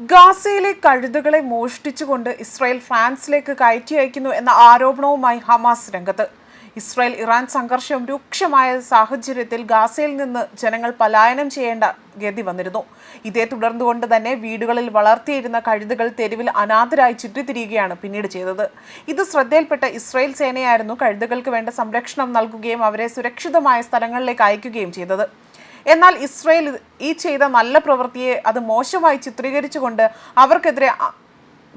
ഗാസയിലെ കഴുതുകളെ മോഷ്ടിച്ചുകൊണ്ട് ഇസ്രായേൽ ഫ്രാൻസിലേക്ക് കയറ്റി അയക്കുന്നു എന്ന ആരോപണവുമായി ഹമാസ് രംഗത്ത്. ഇസ്രായേൽ ഇറാൻ സംഘർഷം രൂക്ഷമായ സാഹചര്യത്തിൽ ഗാസയിൽ നിന്ന് ജനങ്ങൾ പലായനം ചെയ്യേണ്ട ഗതി വന്നിരുന്നു. ഇതേ തുടർന്നുകൊണ്ട് തന്നെ വീടുകളിൽ വളർത്തിയിരുന്ന കഴുതുകൾ തെരുവിൽ അനാഥരായി ചുറ്റിത്തിരിയുകയാണ് പിന്നീട് ചെയ്തത്. ഇത് ശ്രദ്ധയിൽപ്പെട്ട ഇസ്രായേൽ സേനയായിരുന്നു കഴുതുകൾക്ക് വേണ്ട സംരക്ഷണം നൽകുകയും അവരെ സുരക്ഷിതമായ സ്ഥലങ്ങളിലേക്ക് അയക്കുകയും ചെയ്തത്. എന്നാൽ ഇസ്രയേൽ ഈ ചെയ്ത നല്ല പ്രവൃത്തിയെ അത് മോശമായി ചിത്രീകരിച്ചുകൊണ്ട് അവർക്കെതിരെ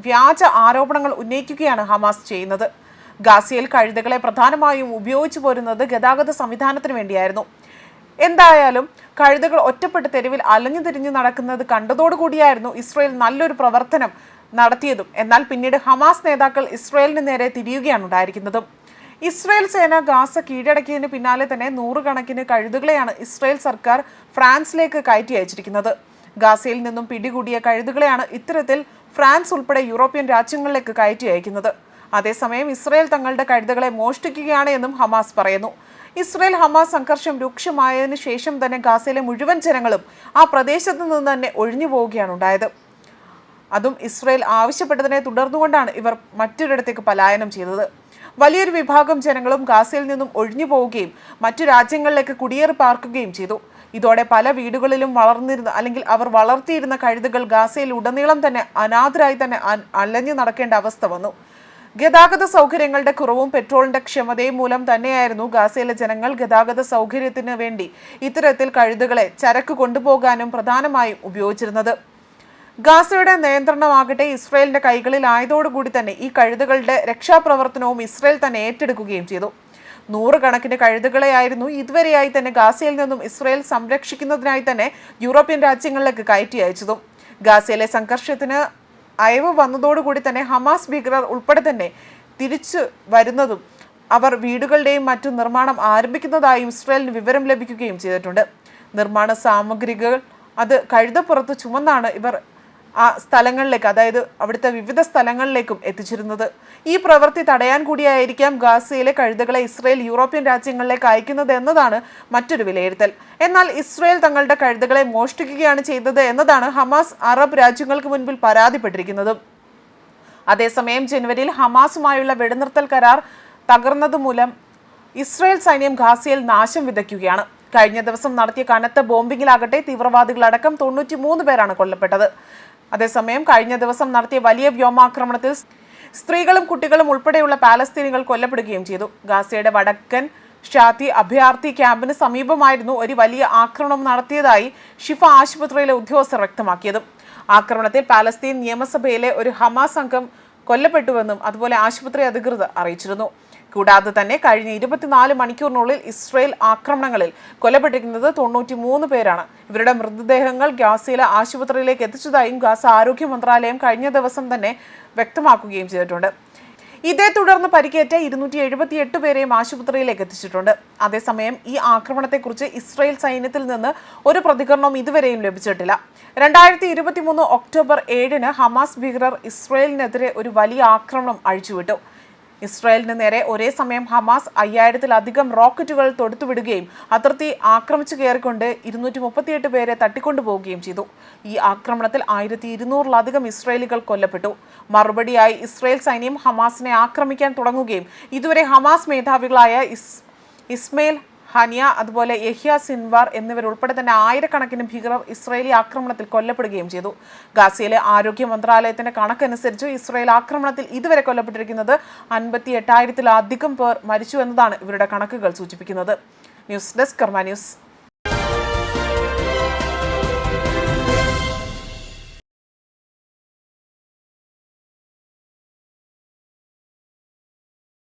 വ്യാജ ആരോപണങ്ങൾ ഉന്നയിക്കുകയാണ് ഹമാസ് ചെയ്യുന്നത്. ഗാസിയയിൽ കഴുതകളെ പ്രധാനമായും ഉപയോഗിച്ചു പോരുന്നത് ഗതാഗത സംവിധാനത്തിന് വേണ്ടിയായിരുന്നു. എന്തായാലും കഴുതകൾ ഒറ്റപ്പെട്ട് തെരുവിൽ അലഞ്ഞു തിരിഞ്ഞു നടക്കുന്നത് കണ്ടതോടുകൂടിയായിരുന്നു ഇസ്രയേൽ നല്ലൊരു പ്രവർത്തനം നടത്തിയതും. എന്നാൽ പിന്നീട് ഹമാസ് നേതാക്കൾ ഇസ്രയേലിന് നേരെ തിരിയുകയാണ് ഉണ്ടായിരിക്കുന്നതും. ഇസ്രയേൽ സേന ഗാസ കീഴടക്കിയതിന് പിന്നാലെ തന്നെ നൂറുകണക്കിന് കഴുതുകളെയാണ് ഇസ്രയേൽ സർക്കാർ ഫ്രാൻസിലേക്ക് കയറ്റി അയച്ചിരിക്കുന്നത്. ഗാസയിൽ നിന്നും പിടികൂടിയ കഴുതുകളെയാണ് ഇത്തരത്തിൽ ഫ്രാൻസ് ഉൾപ്പെടെ യൂറോപ്യൻ രാജ്യങ്ങളിലേക്ക് കയറ്റി അയക്കുന്നത്. അതേസമയം ഇസ്രയേൽ തങ്ങളുടെ കഴുതുകളെ മോഷ്ടിക്കുകയാണ് എന്നും ഹമാസ് പറയുന്നു. ഇസ്രയേൽ ഹമാസ് സംഘർഷം രൂക്ഷമായതിനു ശേഷം തന്നെ ഗാസയിലെ മുഴുവൻ ജനങ്ങളും ആ പ്രദേശത്ത് നിന്ന് തന്നെ ഒഴിഞ്ഞു പോവുകയാണ് ഉണ്ടായത്. അതും ഇസ്രയേൽ ആവശ്യപ്പെട്ടതിനെ തുടർന്നുകൊണ്ടാണ് ഇവർ മറ്റൊരിടത്തേക്ക് പലായനം ചെയ്തത്. വലിയൊരു വിഭാഗം ജനങ്ങളും ഗാസയിൽ നിന്നും ഒഴിഞ്ഞു പോവുകയും മറ്റു രാജ്യങ്ങളിലേക്ക് കുടിയേറി പാർക്കുകയും ചെയ്തു. ഇതോടെ പല വീടുകളിലും വളർന്നിരുന്ന അല്ലെങ്കിൽ അവർ വളർത്തിയിരുന്ന കഴുതുകൾ ഗാസയിൽ ഉടനീളം തന്നെ അനാഥരായി തന്നെ അലഞ്ഞു നടക്കേണ്ട അവസ്ഥ വന്നു. ഗതാഗത സൗകര്യങ്ങളുടെ കുറവും പെട്രോളിന്റെ ക്ഷമതയും മൂലം തന്നെയായിരുന്നു ഗാസയിലെ ജനങ്ങൾ ഗതാഗത സൗകര്യത്തിന് വേണ്ടി ഇത്തരത്തിൽ കഴുതുകളെ ചരക്ക് കൊണ്ടുപോകാനും പ്രധാനമായും ഉപയോഗിച്ചിരുന്നത്. ഗാസയുടെ നിയന്ത്രണമാകട്ടെ ഇസ്രയേലിന്റെ കൈകളിലായതോടുകൂടി തന്നെ ഈ കഴുതുകളുടെ രക്ഷാപ്രവർത്തനവും ഇസ്രയേൽ തന്നെ ഏറ്റെടുക്കുകയും ചെയ്തു. നൂറുകണക്കിന് കഴുതുകളെയായിരുന്നു ഇതുവരെയായി തന്നെ ഗാസയിൽ നിന്നും ഇസ്രയേൽ സംരക്ഷിക്കുന്നതിനായി തന്നെ യൂറോപ്യൻ രാജ്യങ്ങളിലേക്ക് കയറ്റി അയച്ചതും. ഗാസയിലെ സംഘർഷത്തിന് അയവ് വന്നതോടുകൂടി തന്നെ ഹമാസ് ഭീകരർ ഉൾപ്പെടെ തന്നെ തിരിച്ചു വരുന്നതും അവർ വീടുകളുടെയും മറ്റും നിർമ്മാണം ആരംഭിക്കുന്നതായും ഇസ്രയേലിന് വിവരം ലഭിക്കുകയും ചെയ്തിട്ടുണ്ട്. നിർമ്മാണ സാമഗ്രികൾ അത് കഴുതപ്പുറത്ത് ചുമന്നാണ് ഇവർ ആ സ്ഥലങ്ങളിലേക്ക് അതായത് അവിടുത്തെ വിവിധ സ്ഥലങ്ങളിലേക്കും എത്തിച്ചിരുന്നത്. ഈ പ്രവൃത്തി തടയാൻ കൂടിയായിരിക്കാം ഗാസയിലെ കഴുതകളെ ഇസ്രയേൽ യൂറോപ്യൻ രാജ്യങ്ങളിലേക്ക് അയക്കുന്നത് എന്നതാണ് മറ്റൊരു വിലയിരുത്തൽ. എന്നാൽ ഇസ്രയേൽ തങ്ങളുടെ കഴുതകളെ മോഷ്ടിക്കുകയാണ് ചെയ്തത് എന്നതാണ് ഹമാസ് അറബ് രാജ്യങ്ങൾക്ക് മുൻപിൽ പരാതിപ്പെട്ടിരിക്കുന്നത്. അതേസമയം ജനുവരിയിൽ ഹമാസുമായുള്ള വെടിനിർത്തൽ കരാർ തകർന്നതുമൂലം ഇസ്രയേൽ സൈന്യം ഗാസയിൽ നാശം വിതയ്ക്കുകയാണ്. കഴിഞ്ഞ ദിവസം നടത്തിയ കനത്ത ബോംബിങ്ങിലാകട്ടെ തീവ്രവാദികളടക്കം തൊണ്ണൂറ്റി മൂന്ന് പേരാണ് കൊല്ലപ്പെട്ടത്. അതേസമയം കഴിഞ്ഞ ദിവസം നടത്തിയ വലിയ വ്യോമാക്രമണത്തിൽ സ്ത്രീകളും കുട്ടികളും ഉൾപ്പെടെയുള്ള പാലസ്തീനികൾ കൊല്ലപ്പെടുകയും ചെയ്തു. ഗാസയുടെ വടക്കൻ ഷാത്തി അഭയാർത്ഥി ക്യാമ്പിന് സമീപമായിരുന്നു ഒരു വലിയ ആക്രമണം നടത്തിയതായി ഷിഫ ആശുപത്രിയിലെ ഉദ്യോഗസ്ഥർ വ്യക്തമാക്കിയത്. ആക്രമണത്തിൽ പാലസ്തീൻ നിയമസഭയിലെ ഒരു ഹമാസ് അംഗം കൊല്ലപ്പെട്ടുവെന്നും അതുപോലെ ആശുപത്രി അധികൃതർ അറിയിച്ചിരുന്നു. കൂടാതെ തന്നെ കഴിഞ്ഞ ഇരുപത്തിനാല് മണിക്കൂറിനുള്ളിൽ ഇസ്രയേൽ ആക്രമണങ്ങളിൽ കൊല്ലപ്പെട്ടിരിക്കുന്നത് തൊണ്ണൂറ്റി മൂന്ന് പേരാണ്. ഇവരുടെ മൃതദേഹങ്ങൾ ഗാസയിലെ ആശുപത്രിയിലേക്ക് എത്തിച്ചതായും ഗാസ ആരോഗ്യ മന്ത്രാലയം കഴിഞ്ഞ ദിവസം തന്നെ വ്യക്തമാക്കുകയും ചെയ്തിട്ടുണ്ട്. ഇതേ തുടർന്ന് പരിക്കേറ്റ ഇരുന്നൂറ്റി എഴുപത്തി എട്ട് പേരെയും ആശുപത്രിയിലേക്ക് എത്തിച്ചിട്ടുണ്ട്. അതേസമയം ഈ ആക്രമണത്തെക്കുറിച്ച് ഇസ്രായേൽ സൈന്യത്തിൽ നിന്ന് ഒരു പ്രതികരണവും ഇതുവരെയും ലഭിച്ചിട്ടില്ല. രണ്ടായിരത്തി ഇരുപത്തി മൂന്ന് ഒക്ടോബർ ഏഴിന് ഹമാസ് ഭീകരർ ഇസ്രായേലിനെതിരെ ഒരു വലിയ ആക്രമണം അഴിച്ചുവിട്ടു. ഇസ്രായേലിന് നേരെ ഒരേ സമയം ഹമാസ് അയ്യായിരത്തിലധികം റോക്കറ്റുകൾ തൊടുത്തുവിടുകയും അതിർത്തി ആക്രമിച്ചു കയറിക്കൊണ്ട് ഇരുന്നൂറ്റി മുപ്പത്തിയെട്ട് പേരെ തട്ടിക്കൊണ്ടുപോവുകയും ചെയ്തു. ഈ ആക്രമണത്തിൽ ആയിരത്തി ഇരുന്നൂറിലധികം ഇസ്രായേലികൾ കൊല്ലപ്പെട്ടു. മറുപടിയായി ഇസ്രായേൽ സൈന്യം ഹമാസിനെ ആക്രമിക്കാൻ തുടങ്ങുകയും ഇതുവരെ ഹമാസ് മേധാവികളായ ഇസ് ഇസ്മയിൽ ഹനിയ അതുപോലെ യഹിയ സിൻവാർ എന്നിവരുൾപ്പെടെ തന്നെ ആയിരക്കണക്കിന് ഭീകരർ ഇസ്രയേലി ആക്രമണത്തിൽ കൊല്ലപ്പെടുകയും ചെയ്തു. ഗാസയിലെ ആരോഗ്യ മന്ത്രാലയത്തിന്റെ കണക്കനുസരിച്ച് ഇസ്രയേൽ ആക്രമണത്തിൽ ഇതുവരെ കൊല്ലപ്പെട്ടിരിക്കുന്നത് അൻപത്തി എട്ടായിരത്തിലധികം പേർ മരിച്ചു എന്നതാണ് ഇവരുടെ കണക്കുകൾ സൂചിപ്പിക്കുന്നത്. News desk Karma news.